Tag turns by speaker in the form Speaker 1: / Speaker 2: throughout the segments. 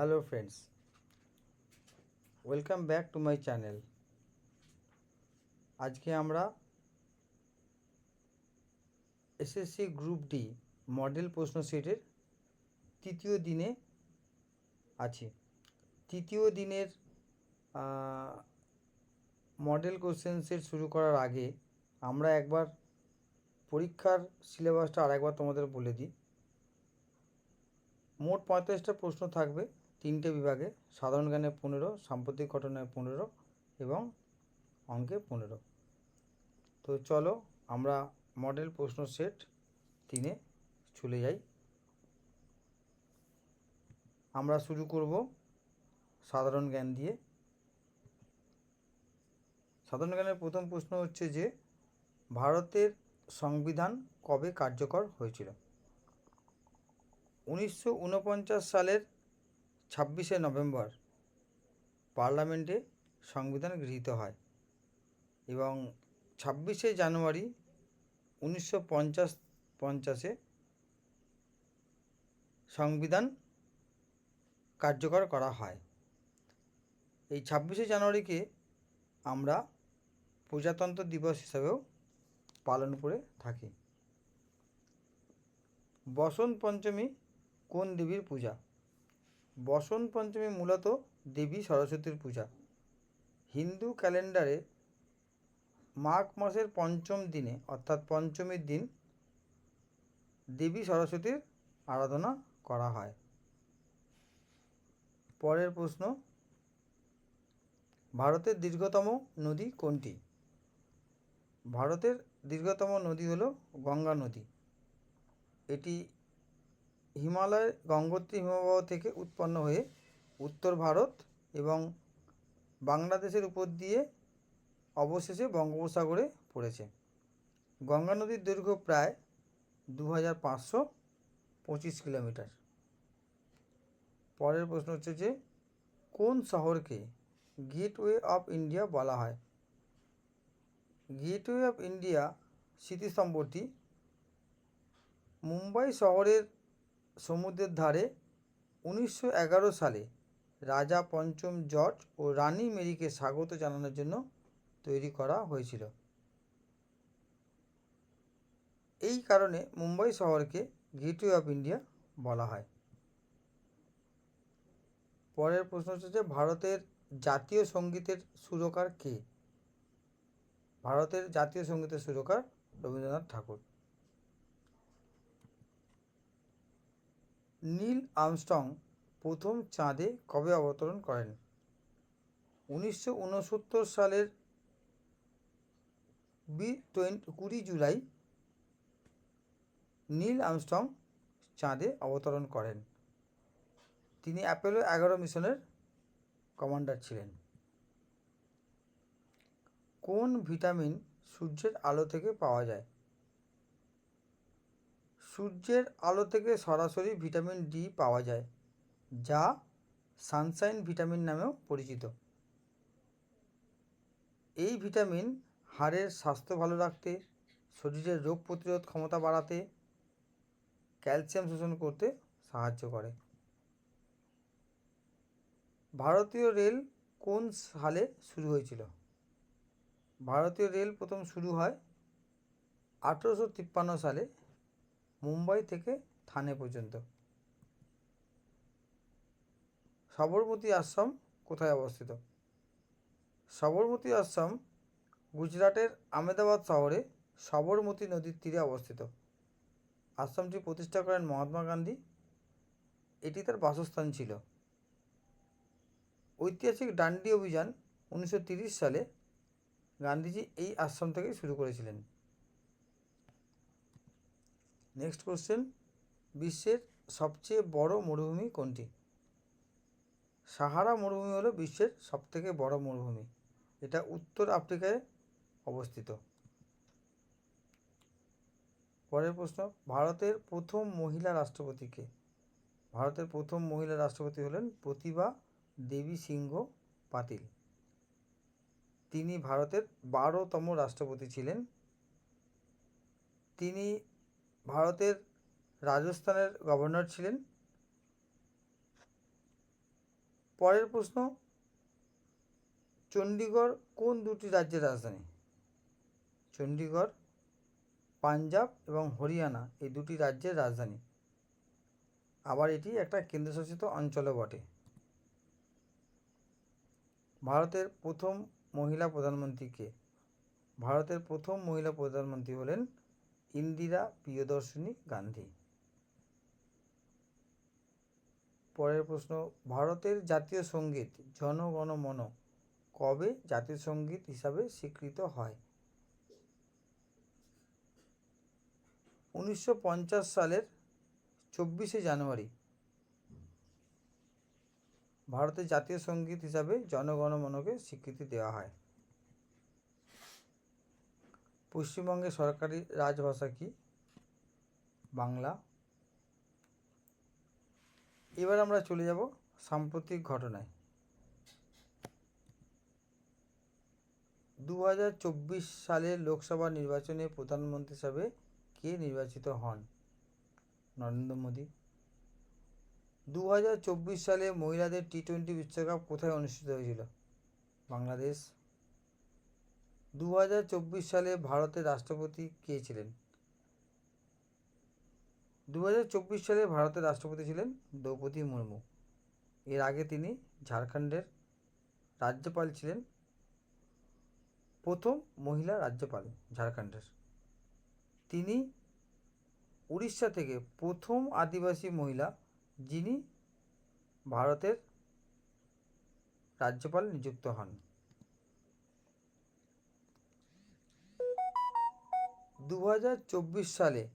Speaker 1: Hello friends welcome back to my channel আজকে আমরা SSC group D model প্রশ্ন সেটের তৃতীয় দিনে আছি। তৃতীয় দিনের মডেল কোশ্চেন সেট শুরু করার আগে আমরা একবার পরীক্ষার সিলেবাসটা আরেকবার তোমাদের বলে দিই। মোট পঁয়তাল্লিশটা প্রশ্ন থাকবে। তিনটে বিভাগে সাধারণ জ্ঞানে পনেরো, সাম্প্রতিক ঘটনায় পনেরো এবং অঙ্কে পনেরো। তো চলো আমরা মডেল প্রশ্ন সেট তিনে চলে যাই। আমরা শুরু করব সাধারণ জ্ঞান দিয়ে। সাধারণ জ্ঞানের প্রথম প্রশ্ন হচ্ছে যে, ভারতের সংবিধান কবে কার্যকর হয়েছিল? উনিশশো ঊনপঞ্চাশ সালের ছাব্বিশে নভেম্বর পার্লামেন্টে সংবিধান গৃহীত হয় এবং ছাব্বিশে জানুয়ারি উনিশশো পঞ্চাশ, পঞ্চাশে সংবিধান কার্যকর করা হয়। এই ছাব্বিশে জানুয়ারিকে আমরা প্রজাতন্ত্র দিবস হিসাবেও পালন করে থাকি। বসন্ত পঞ্চমী কোন দেবীর পূজা? বসন্ত পঞ্চমী মূলত দেবী সরস্বতীর পূজা। হিন্দু ক্যালেন্ডারে মাঘ মাসের পঞ্চম দিনে, অর্থাৎ পঞ্চমীর দিন, দেবী সরস্বতীর আরাধনা করা হয়। পরের প্রশ্ন, ভারতের দীর্ঘতম নদী কোনটি? ভারতের দীর্ঘতম নদী হলো গঙ্গা নদী। এটি হিমালয়ের গঙ্গোত্রী হিমবাহ থেকে উৎপন্ন হয়ে উত্তর ভারত এবং বাংলাদেশের উপর দিয়ে অবশেষে বঙ্গোপসাগরে পড়েছে। গঙ্গা নদীর দৈর্ঘ্য প্রায় দু হাজার পাঁচশো পঁচিশ কিলোমিটার। পরের প্রশ্ন হচ্ছে যে, কোন শহরকে গেটওয়ে অফ ইন্ডিয়া বলা হয়? গেটওয়ে অফ ইন্ডিয়া স্মৃতিস্তম্ভটি মুম্বাই শহরের সমুদ্রের ধারে উনিশশো এগারো সালে রাজা পঞ্চম জর্জ ও রানী মেরিকে স্বাগত জানানোর জন্য তৈরি করা হয়েছিল। এই কারণে মুম্বাই শহরকে গেটওয়ে অফ ইন্ডিয়া বলা হয়। পরের প্রশ্ন হচ্ছে যে, ভারতের জাতীয় সঙ্গীতের সুরকার কে? ভারতের জাতীয় সঙ্গীতের সুরকার রবীন্দ্রনাথ ঠাকুর। নীল আর্মস্ট্রং প্রথম চাঁদে কবে অবতরণ করেন? উনিশশো উনসত্তর সালের বি টোয়েন্টি কুড়ি জুলাই নীল আর্মস্ট্রং চাঁদে অবতরণ করেন। তিনি অ্যাপেলো এগারো মিশনের কমান্ডার ছিলেন। কোন ভিটামিন সূর্যের আলো থেকে পাওয়া যায়? সূর্যের আলো থেকে সরাসরি ভিটামিন ডি পাওয়া যায়, যা সানশাইন ভিটামিন নামেও পরিচিত। এই ভিটামিন হাড়ের স্বাস্থ্য ভালো রাখতে, শরীরের রোগ প্রতিরোধ ক্ষমতা বাড়াতে, ক্যালসিয়াম শোষণ করতে সাহায্য করে। ভারতীয় রেল কোন সালে শুরু হয়েছিল? ভারতীয় রেল প্রথম শুরু হয় আঠেরোশো তিপ্পান্ন সালে। মুম্বাই থেকে থানে পর্যন্ত। সবরমতী আশ্রম কোথায় অবস্থিত? সবরমতী আশ্রম গুজরাটের আমেদাবাদ শহরে সবরমতী নদীর তীরে অবস্থিত। আশ্রমটি প্রতিষ্ঠা করেন মহাত্মা গান্ধী। এটি তার বাসস্থান ছিল। ঐতিহাসিক ডান্ডি অভিযান উনিশশো সালে গান্ধীজি এই আশ্রম থেকেই শুরু করেছিলেন। নেক্সট কোশ্চেন বিশ্বের সবচেয়ে বড় মরুভূমি কোনটি? সাহারা মরুভূমি হলো বিশ্বের সবথেকে বড় মরুভূমি। এটা উত্তর আফ্রিকায় অবস্থিত। পরের প্রশ্ন, ভারতের প্রথম মহিলা রাষ্ট্রপতিকে ভারতের প্রথম মহিলা রাষ্ট্রপতি হলেন প্রতিভা দেবী সিংহ পাতিল। তিনি ভারতের বারোতম রাষ্ট্রপতি ছিলেন। তিনি ভারতের রাজস্থানের গভর্নর ছিলেন। পরের প্রশ্ন চণ্ডীগড় কোন দুটি রাজ্যের রাজধানী? চণ্ডীগড় পাঞ্জাব এবং হরিয়ানা এই দুটি রাজ্যের রাজধানী। আবার এটি একটা কেন্দ্রশাসিত অঞ্চলও বটে। ভারতের প্রথম মহিলা প্রধানমন্ত্রী কে? ভারতের প্রথম মহিলা প্রধানমন্ত্রী হলেন ইন্দিরা প্রিয়দর্শিনী গান্ধী। পরের প্রশ্ন, ভারতের জাতীয় সংগীত জনগণ মন কবে জাতীয় সংগীত হিসাবে স্বীকৃত হয়? উনিশশো পঞ্চাশ সালের চব্বিশে জানুয়ারি। ভারতের জাতীয় সংগীত হিসাবে জনগণমনকে স্বীকৃতি দেওয়া হয়। পশ্চিমবঙ্গের সরকারি রাজভাষা কি? বাংলা। এবার আমরা চলে যাব সাম্প্রতিক ঘটনায়। দু হাজার চব্বিশ সালের লোকসভা নির্বাচনে প্রধানমন্ত্রী হিসাবে কে নির্বাচিত হন? নরেন্দ্র মোদী। দু হাজার চব্বিশ সালে মহিলাদের টি টোয়েন্টি বিশ্বকাপ কোথায় অনুষ্ঠিত হয়েছিল? বাংলাদেশ। দু হাজার চব্বিশ সালে ভারতের রাষ্ট্রপতি কে ছিলেন? দু হাজার চব্বিশ সালে ভারতের রাষ্ট্রপতি ছিলেন দ্রৌপদী মুর্মু। এর আগে তিনি ঝাড়খণ্ডের রাজ্যপাল ছিলেন। প্রথম মহিলা রাজ্যপাল ঝাড়খণ্ডের। তিনি উড়িষ্যা থেকে প্রথম আদিবাসী মহিলা যিনি ভারতের রাজ্যপাল নিযুক্ত হন। দু হাজার চব্বিশ সালে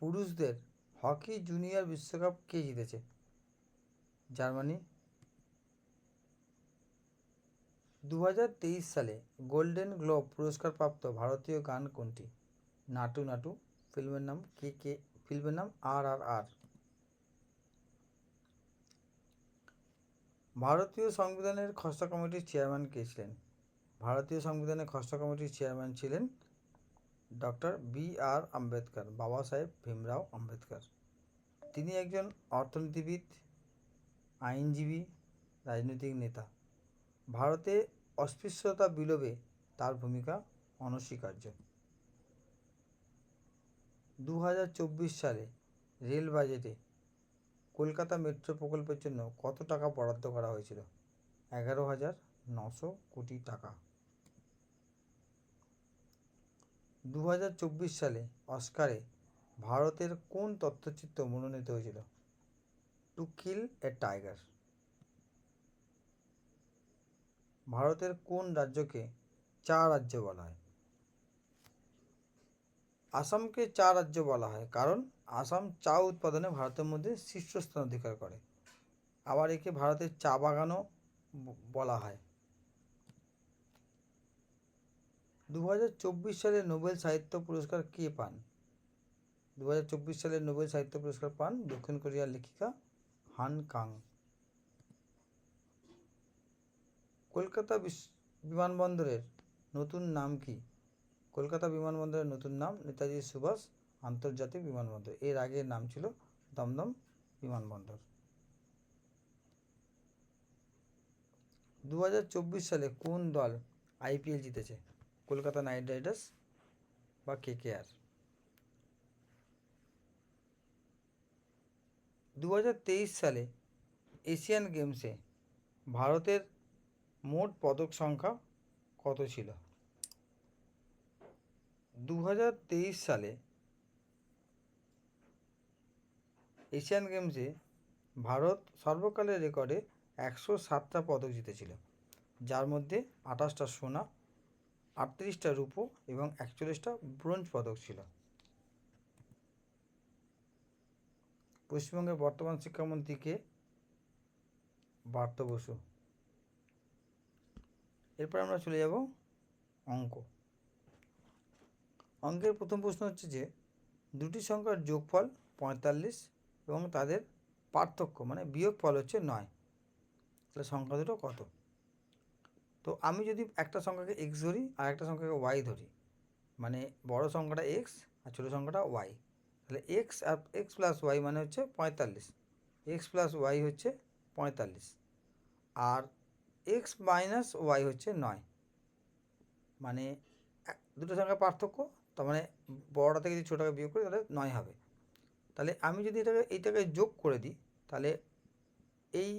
Speaker 1: পুরুষদের হকি জুনিয়র বিশ্বকাপ কে জিতেছে? জার্মানি। দু হাজার তেইশ সালে গোল্ডেন গ্লোব পুরস্কারপ্রাপ্ত ভারতীয় গান কোনটি? নাটু নাটু, ফিল্মের নাম কে কে, ফিল্মের নাম আর আর আর। ভারতীয় সংবিধানের খসড়া কমিটির চেয়ারম্যান কে ছিলেন? ভারতীয় সংবিধানের খসড়া কমিটির চেয়ারম্যান ছিলেন ডক্টর বি আর আম্বেদকর, বাবা সাহেব ভীমরাও আম্বেদকর। তিনি একজন অর্থনীতিবিদ, আইনজীবী, রাজনৈতিক নেতা। ভারতে অস্পৃশ্যতা বিলোপে তার ভূমিকা অনস্বীকার্য। দু হাজার চব্বিশ সালে রেল বাজেটে কলকাতা মেট্রো প্রকল্পের জন্য কত টাকা বরাদ্দ করা হয়েছিল? এগারো হাজার নশো কোটি টাকা। দু হাজার চব্বিশ সালে অস্কারে ভারতের কোন তথ্যচিত্র মনোনীত হয়েছিল? To kill a tiger. ভারতের কোন রাজ্যকে চা রাজ্য বলা হয়? আসামকে চা রাজ্য বলা হয় কারণ আসাম চা উৎপাদনে ভারতের মধ্যে শীর্ষস্থান অধিকার করে। আবার একে ভারতের চা বাগানও বলা হয়। দু হাজার চব্বিশ সালে নোবেল সাহিত্য পুরস্কার কে পান? দু হাজার চব্বিশ সালে নোবেল সাহিত্য পুরস্কার পান দক্ষিণ কোরিয়ার লেখিকা হান কাং। কলকাতা বিমানবন্দরের নতুন নাম কি? কলকাতা বিমানবন্দরের নতুন নাম নেতাজি সুভাষ আন্তর্জাতিক বিমানবন্দর। এর আগে নাম ছিল দমদম বিমানবন্দর। দু হাজার চব্বিশ সালে কোন দল আইপিএল জিতেছে? কলকাতা নাইট রাইডার্স বা কেকেআর। দু হাজার তেইশ সালে এশিয়ান গেমসে ভারতের মোট পদক সংখ্যা কত ছিল? দু হাজার তেইশ সালে এশিয়ান গেমসে ভারত সর্বকালের রেকর্ডে একশো সাতটা পদক জিতেছিল, যার মধ্যে আঠাশটা সোনা আটত্রিশটা রূপো এবং একচল্লিশটা ব্রোঞ্জ পদক ছিল। পশ্চিমবঙ্গের বর্তমান শিক্ষামন্ত্রীকে বার্ত বসু। এরপর আমরা চলে যাব অঙ্ক। অঙ্কের প্রথম প্রশ্ন হচ্ছে যে, দুটি সংখ্যার যোগফল পঁয়তাল্লিশ এবং তাদের পার্থক্য মানে বিয়োগ ফল হচ্ছে নয়। তাহলে সংখ্যা দুটো কত? তো আমি যদি একটা সংখ্যাকে এক্স ধরি আর একটা সংখ্যাকে ওয়াই ধরি মানে বড় সংখ্যাটা এক্স আর ছোটো সংখ্যাটা ওয়াই তাহলে এক্স আর এক্স প্লাস ওয়াই মানে হচ্ছে পঁয়তাল্লিশ এক্স প্লাস ওয়াই হচ্ছে পঁয়তাল্লিশ, আর এক্স মাইনাস ওয়াই হচ্ছে নয় মানে দুটো সংখ্যার পার্থক্য, তার মানে বড়টা থেকে যদি ছোটোটাকে বিয়োগ করি তাহলে নয় হবে, তাহলে আমি যদি এটাকে, এইটাকে যোগ করে দিই, তাহলে এই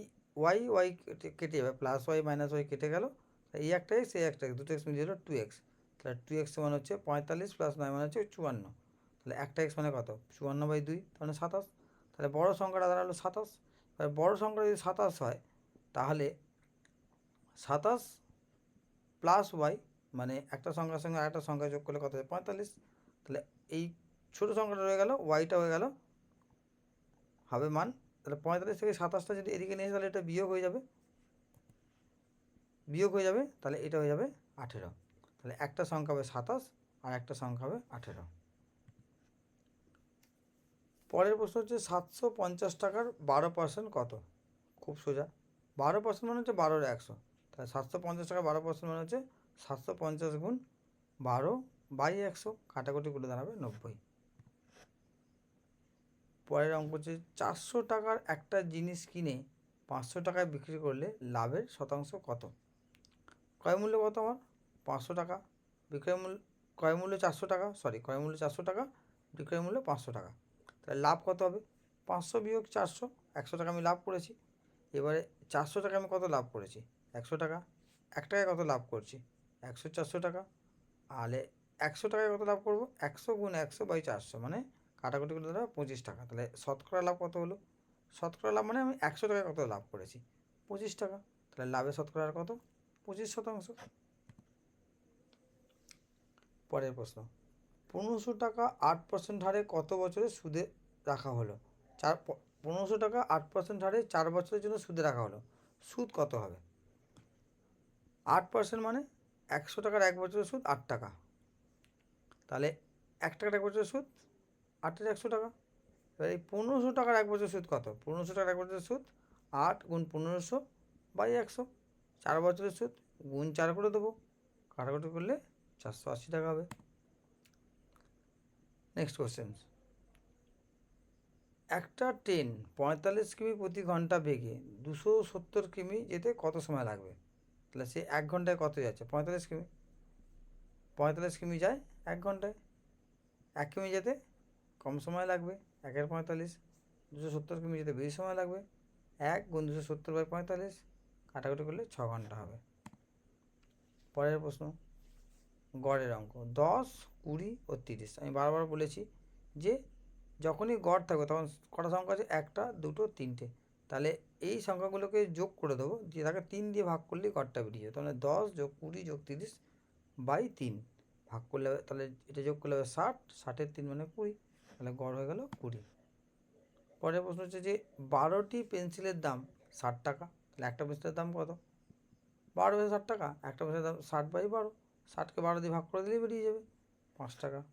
Speaker 1: ওয়াই ওয়াই কেটে যাবে প্লাস ওয়াই মাইনাস ওয়াই কেটে গেল এই একটা এক্স এই একটা এক্স দুটো এক্স মিলিয়ে হলো টু এক্স তাহলে টু এক্স মানে হচ্ছে পঁয়তাল্লিশ প্লাস নয় মানে হচ্ছে চুয়ান্ন। তাহলে একটা এক্স মানে কত? চুয়ান্ন বাই দুই তাহলে সাতাশ। তাহলে বড় সংখ্যাটা দাঁড়াল সাতাশ। এবার বড় সংখ্যা যদি সাতাশ হয়, তাহলে সাতাশ প্লাস ওয়াই মানে একটা সংখ্যার সঙ্গে আরেকটা সংখ্যা যোগ করলে কত হয়? পঁয়তাল্লিশ। তাহলে এই ছোটো সংখ্যাটা রয়ে গেল ওয়াইটা হয়ে গেল, হবে মান। তাহলে পঁয়তাল্লিশ থেকে সাতাশটা যদি এদিকে নিয়ে তাহলে এটা বিয়োগ হয়ে যাবে। বিয়োগ হয়ে যাবে, তাহলে এটা হয়ে যাবে আঠেরো। তাহলে একটা সংখ্যা হবে সাতাশ, আর একটা সংখ্যা হবে আঠেরো। পরের প্রশ্ন হচ্ছে সাতশো পঞ্চাশ টাকার বারো পার্সেন্ট কত? খুব সোজা। বারো পার্সেন্ট মানে হচ্ছে বারোর একশো। তাহলে সাতশো পঞ্চাশ টাকা বারো পার্সেন্ট মানে হচ্ছে সাতশো পঞ্চাশ গুণ বারো বাই একশো, কাটাকুটি করে দাঁড়াবে নব্বই। পরের অঙ্ক হচ্ছে চারশো টাকার একটা জিনিস কিনে পাঁচশো টাকায় বিক্রি করলে লাভের শতাংশ কত? ক্রয় মূল্য কত আমার? পাঁচশো টাকা। বিক্রয় মূল্য, ক্রয় মূল্য চারশো টাকা সরি ক্রয় মূল্য চারশো টাকা, বিক্রয় মূল্য পাঁচশো টাকা। তাহলে লাভ কত হবে? পাঁচশো বিয়োগ চারশো, একশো টাকা আমি লাভ করেছি। এবারে চারশো টাকা আমি কত লাভ করেছি? একশো টাকা। এক টাকায় কত লাভ করছি? একশো চারশো টাকা। তাহলে একশো টাকায় কত লাভ করব? একশো গুণ একশো বাই চারশো মানে কাটাকুটি করে দাঁড়াবে পঁচিশ টাকা। তাহলে শতকরা লাভ কত হলো? শতকরা লাভ মানে আমি একশো টাকায় কত লাভ করেছি? পঁচিশ টাকা। তাহলে লাভের শতকরা কত? পঁচিশ শতাংশ। পরের প্রশ্ন, পনেরোশো টাকা আট পার্সেন্ট হারে কত বছরের সুদে রাখা হলো? চার, পনেরোশো টাকা আট পার্সেন্ট হারে চার বছরের জন্য সুদে রাখা হলো। সুদ কত হবে? আট পার্সেন্ট মানে একশো টাকার এক বছরের সুদ আট টাকা। তাহলে এক টাকার এক বছরের সুদ আটের একশো টাকা। এবার এই পনেরোশো টাকার এক বছরের সুদ কত? পনেরোশো টাকার এক বছরের সুদ আট গুণ পনেরোশো বাই একশো। চার বছরের সুদ, গুণ চার করে দেবো। কাটাকুটি করলে চারশো আশি টাকা হবে। নেক্সট কোশ্চেন একটা ট্রেন পঁয়তাল্লিশ কিমি প্রতি ঘণ্টা বেগে দুশো সত্তর কিমি যেতে কত সময় লাগবে? তাহলে সে এক ঘন্টায় কত যাচ্ছে? পঁয়তাল্লিশ কিমি। পঁয়তাল্লিশ কিমি যায় এক ঘন্টায়। এক কিমি যেতে কম সময় লাগবে, একের পঁয়তাল্লিশ। দুশো সত্তর কিমি যেতে বেশি সময় লাগবে। এক গুণ দুশো সত্তর বাই পঁয়তাল্লিশ। কাটাকুটি করলে ছ ঘণ্টা হবে। পরের প্রশ্ন, গড়ের অঙ্ক। দশ, কুড়ি ও তিরিশ। আমি বারবার বলেছি যে যখনই গড় থাকবে তখন কটা সংখ্যা আছে? একটা, দুটো, তিনটে। তাহলে এই সংখ্যাগুলোকে যোগ করে দেবো, দিয়ে তাকে তিন দিয়ে ভাগ করলেই গড়টা বেরিয়ে যাবে। তাহলে দশ যোগ কুড়ি যোগ তিরিশ বাই তিন। ভাগ করলে তাহলে এটা যোগ করলে হবে ষাট। ষাটের তিন মানে কুড়ি। তাহলে গড় হয়ে গেল কুড়ি। পরের প্রশ্ন হচ্ছে যে বারোটি পেন্সিলের দাম ষাট টাকা। একটা পেন্সিলের দাম কত? বারো পেন্সিল ষাট টাকা। একটা পেন্সিলের দাম ষাট বাই বারো। ষাটকে বারো দিয়ে ভাগ করে দিলেই বেরিয়ে যাবে। পাঁচ টাকা।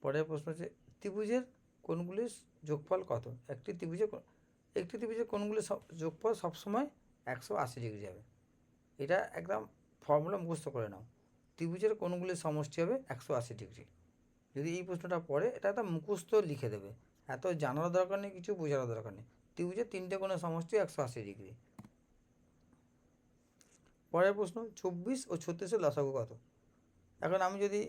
Speaker 1: পরের প্রশ্ন হচ্ছে, ত্রিভুজের কোণগুলির যোগফল কত? একটি ত্রিভুজের কো- একটি ত্রিভুজের কোণগুলির সব, যোগফল সবসময় একশো আশি ডিগ্রি হবে। এটা একদম ফর্মুলা মুখস্থ করে নাও। ত্রিভুজের কোণগুলির সমষ্টি হবে একশো আশি ডিগ্রি। যদি এই প্রশ্নটা পড়ে, এটা একটা মুখস্থ লিখে দেবে। এত জানার দরকার নেই, কিছু বোঝারও দরকার নেই। ত্রিভুজের তিনটে কোণের সমষ্টি একশো আশি ডিগ্রি। পরের প্রশ্ন, চব্বিশ ও ছত্রিশের লসাগু কত? এখন আমি যদি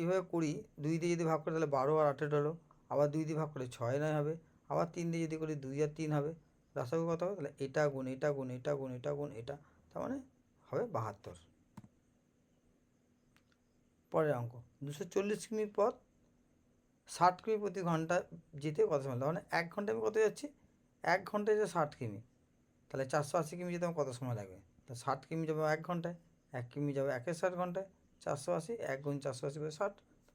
Speaker 1: এইভাবে করি, দুই দিয়ে যদি ভাগ করি তাহলে বারো আর আঠেরো হলো, আবার দুই দিয়ে ভাগ করলে ছয় নয় হবে, আবার তিন দিয়ে যদি করি দুই আর তিন হবে লসাগু কত হবে? তাহলে এটা গুণ এটা গুণ এটা গুণ এটা গুণ, এটা, তার মানে হবে বাহাত্তর। পরের অঙ্ক, দুশো চল্লিশ কিমি পথ, ষাট কিমি প্রতি ঘণ্টা যেতে কত সময়? মানে এক ঘন্টায় আমি কত যাচ্ছি? এক ঘন্টায় যে ষাট কিমি, তাহলে চারশো আশি কিমি যেতে আমার কত সময় লাগবে? তা ষাট কিমি যাবে এক ঘন্টায়, এক কিমি যাবে একের ষাট ঘন্টায়, চারশো আশি, এক গুণ চারশো আশি করে ষাট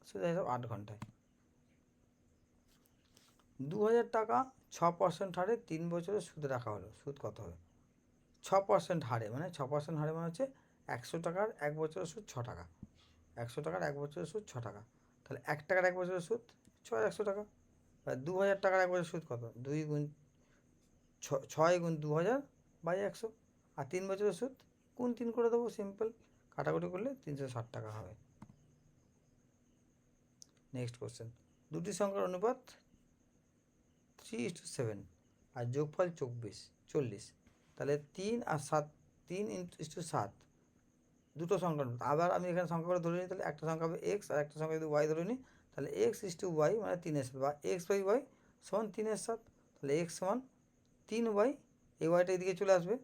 Speaker 1: সোজা হিসাব আট ঘন্টায়। দু হাজার টাকা ছ পার্সেন্ট হারে তিন বছরের সুদ রাখা হলো, সুদ কত হবে? ছ পার্সেন্ট হারে মানে ছ পার্সেন্ট হারে মানে হচ্ছে একশো টাকার এক বছরের সুদ ছ টাকা। একশো টাকার এক বছরের সুদ ছ টাকা। তাহলে এক টাকার এক বছরের সুদ ছয় একশো টাকা। আর দু হাজার টাকার এক বছরের সুদ কত? দুই গুণ ছয় গুণ দু হাজার বাই একশো। আর তিন বছরের সুদ কোন তিন করে দেবো? সিম্পল কাটাকুটি করলে তিনশো ষাট টাকা হবে। নেক্সট কোশ্চেন দুটি সংখ্যার অনুপাত থ্রি ইস টু সেভেন আর যোগফল চব্বিশ, চল্লিশ। তাহলে তিন আর সাত, তিন ইন্টু সাত। দুটো সংখ্যা আবার আমি এখানে সংখ্যা করে ধরে নিই, তাহলে একটা সংখ্যা হবে এক্স আর একটা সংখ্যা যদি ওয়াই ধরে নিই, তাহলে এক্স ইস টু ওয়াই মানে তিনের সাত বা এক্স বাই ওয়াই সমান তিনের সাত তাহলে এক্স সমান তিন ওয়াই এই ওয়াইটা এদিকে চলে আসবে।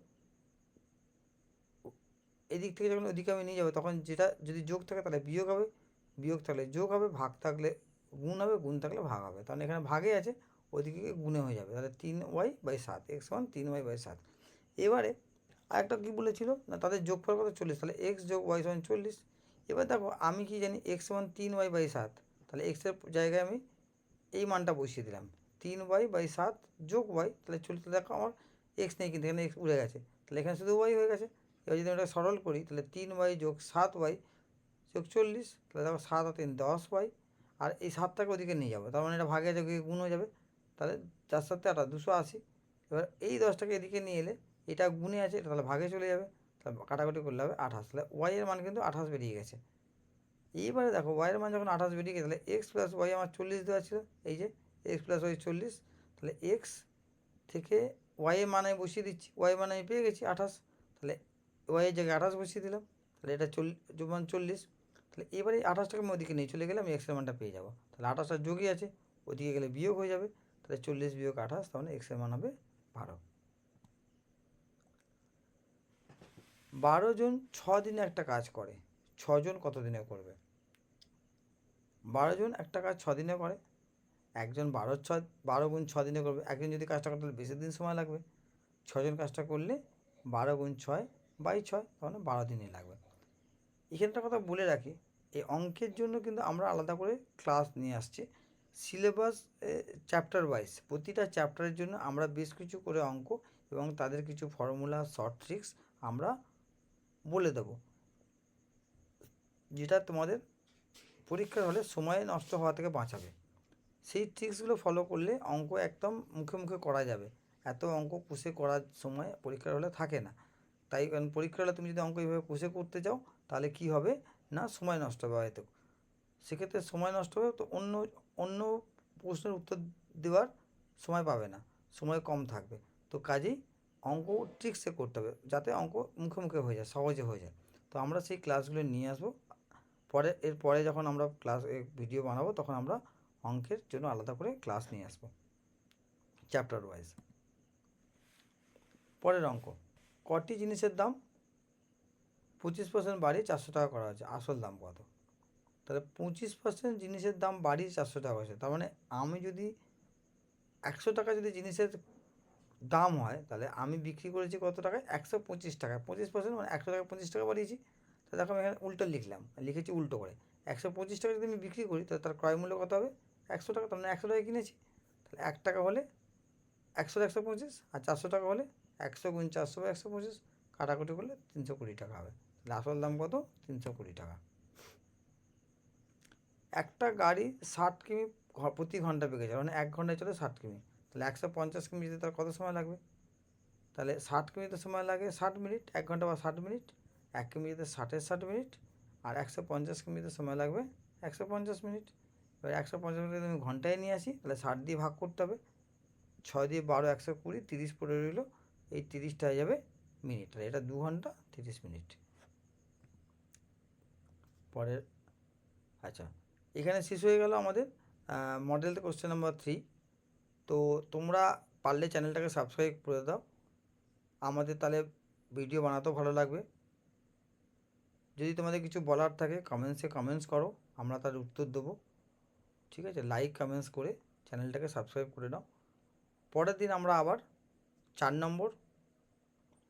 Speaker 1: এদিক থেকে যখন ওদিকে আমি নিয়ে যাব, তখন যেটা যদি যোগ থাকে তাহলে বিয়োগ হবে। বিয়োগ থাকলে যোগ হবে, ভাগ থাকলে গুণ হবে, গুণ থাকলে ভাগ হবে। তখন এখানে ভাগে আছে, ওদিকে গুণে হয়ে যাবে। তাহলে তিন ওয়াই বাই সাত এক্স ওয়ান তিন ওয়াই বাই সাত। এবারে আরেকটা কী বলেছিল? না, তাদের যোগ যোগফল কত? চল্লিশ। তাহলে এক্স যোগ ওয়াই সমান চল্লিশ। এবার দেখো, আমি কি জানি এক্স ওয়ান তিন ওয়াই বাই সাত, তাহলে এক্সের জায়গায় আমি এই মানটা বসিয়ে দিলাম। তিন ওয়াই বাই সাত যোগ ওয়াই তাহলে চল্লিশ দেখো আমার এক্স নেই কিন্তু এখানে এক্স উড়ে গেছে। তাহলে এখানে শুধু ওয়াই হয়ে গেছে। এবার যদি আমরা সরল করি, তাহলে তিন ওয়াই যোগ সাত ওয়াই যোগ চল্লিশ, তাহলে দেখো সাত আর তিন দশ ওয়াই আর এই সাতটাকে ওদিকে নিয়ে যাব। তার মানে এটা ভাগে যোগে গুণ হয়ে যাবে। তাহলে চার সাথে আঠাশ দুশো আশি। এবার এই দশটাকে এদিকে নিয়ে এলে এটা গুণে আছে, এটা তাহলে ভাগে চলে যাবে। তাহলে কাটাকুটি করলে হবে আঠাশ। তাহলে ওয়াইয়ের মান কিন্তু আঠাশ বেরিয়ে গেছে। এইবারে দেখো ওয়াইয়ের মান যখন আঠাশ বেরিয়ে গেছে, তাহলে এক্স প্লাস ওয়াই আমার চল্লিশ দেওয়া ছিল, এই যে এক্স প্লাস ওয়াই চল্লিশ, তাহলে এক্স থেকে ওয়াইয়ের মান বসিয়ে দিচ্ছি। ওয়াই মান আমি পেয়ে গেছি আঠাশ, তাহলে ওয়াইয়ের জায়গায় আঠাশ বসিয়ে দিলাম। তাহলে এটা চল মান চল্লিশ, তাহলে এবারে আঠাশটাকে আমি ওদিকে নিয়ে চলে গেলে আমি এক্সের মানটা পেয়ে যাব। তাহলে আঠাশটা যোগই আছে, ওদিকে গেলে বিয়োগ হয়ে যাবে। তাহলে চল্লিশ বিয়োগ আঠাশ তাহলে এক্সের মান হবে বারো। বারো জন ছ দিনে একটা কাজ করে ছজন কত দিনে করবে? বারো জন একটা কাজ ছ দিনে করে একজন বারো ছ, বারো গুণ ছ দিনে করবে। একজন যদি কাজটা করতে বেশি দিন সময় লাগবে। ছজন কাজটা করলে বারো গুণ ছয় বাই ছয়, তাহলে বারো দিনই লাগবে। এখানটা কথা বলে রাখি, এই অঙ্কের জন্য কিন্তু আমরা আলাদা করে ক্লাস নিয়ে আসছি। সিলেবাস চ্যাপ্টার ওয়াইজ প্রতিটা চ্যাপ্টারের জন্য আমরা বেশ কিছু করে অঙ্ক এবং তাদের কিছু ফর্মুলা শর্ট ট্রিক্স আমরা বলে দেবো। যেটা তোমাদের পরীক্ষার হলে সময় নষ্ট হওয়া থেকে বাঁচাবে। সেই ট্রিক্সগুলো ফলো করলে অঙ্ক একদম মুখে মুখে করা যাবে। এত অঙ্ক কুষে করার সময় পরীক্ষার হলে থাকে না। তাই কারণ পরীক্ষার হলে তুমি যদি অঙ্ক এইভাবে কুষে করতে চাও, তাহলে কি হবে? না, সময় নষ্ট হবে হয়তো। সেক্ষেত্রে সময় নষ্ট হবে তো অন্য অন্য প্রশ্নের উত্তর দেওয়ার সময় পাবে না। সময় কম থাকবে। তো কাজেই অঙ্ক ট্রিক্সে করতে হবে, যাতে অঙ্ক মুখে মুখে হয়ে যায়, সহজে হয়ে যায়। তো আমরা সেই ক্লাসগুলো নিয়ে আসব। পরে এর পরে যখন আমরা ক্লাস ভিডিও বানাবো, তখন আমরা অঙ্কের জন্য আলাদা করে ক্লাস নিয়ে আসব চ্যাপ্টার ওয়াইজ পরের অঙ্ক, কটি জিনিসের দাম? পঁচিশ পার্সেন্ট বাড়িয়ে চারশো টাকা করা হয়েছে, আসল দাম কত? তাহলে পঁচিশ পার্সেন্ট জিনিসের দাম বাড়িয়ে চারশো টাকা হয়েছে, তার মানে আমি যদি একশো টাকা যদি জিনিসের দাম হয়, তাহলে আমি বিক্রি করেছি কত টাকায়? একশো পঁচিশ টাকা পঁচিশ পার্সেন্ট মানে একশো টাকা পঁচিশ টাকা বাড়িয়েছি। তো দেখো আমি এখানে উল্টো লিখলাম, লিখেছি উল্টো করে। একশো পঁচিশ টাকা যদি আমি বিক্রি করি, তাহলে তার ক্রয় মূল্য কত হবে? একশো টাকা তার মানে একশো টাকা কিনেছি। তাহলে এক টাকা হলে একশো একশো পঁচিশ, আর চারশো টাকা হলে একশো গুণ চারশো বা একশো পঁচিশ, কাটাকুটি করলে তিনশো কুড়ি টাকা হবে। তাহলে আসল দাম কত? তিনশো কুড়ি টাকা। একটা গাড়ি ষাট কিমি প্রতি ঘণ্টা বেগে যায় মানে এক ঘন্টায় চলে ষাট কিমি। তাহলে একশো পঞ্চাশ কিমি যেতে তার কত সময় লাগবে? তাহলে ষাট কিমিতে সময় লাগে ষাট মিনিট, এক ঘণ্টা বা ষাট মিনিট, এক কিমি যেতে ষাটের ষাট মিনিট, আর একশো পঞ্চাশ কিমিতে সময় লাগবে একশো পঞ্চাশ মিনিট। এবার একশো পঞ্চাশ আমি ঘন্টায় নিয়ে আসি, তাহলে ষাট দিয়ে ভাগ করতে হবে। ছয় দিয়ে বারো একশো কুড়ি, তিরিশ পড়ে রইল, এই তিরিশটা হয়ে যাবে মিনিট। তাহলে এটা দু ঘণ্টা তিরিশ মিনিট। পরের আচ্ছা এখানে শেষ হয়ে গেল আমাদের মডেল কোশ্চেন নাম্বার থ্রি তো তোমরা পারলে চ্যানেলটাকে সাবস্ক্রাইব করে দাও। আমাদের তাহলে ভিডিও বানাতেও ভালো লাগবে। যদি তোমাদের কিছু বলার থাকে কমেন্টসে কমেন্টস করো, আমরা তার উত্তর দেবো। ঠিক আছে? লাইক কমেন্টস করে চ্যানেলটাকে সাবস্ক্রাইব করে নাও। পরের দিন আমরা আবার চার নম্বর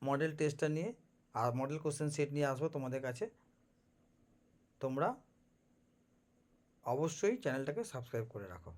Speaker 1: মডেল টেস্টটা নিয়ে আর মডেল কোশ্চেন সেট নিয়ে আসব তোমাদের কাছে। তোমরা অবশ্যই চ্যানেলটাকে সাবস্ক্রাইব করে রাখো।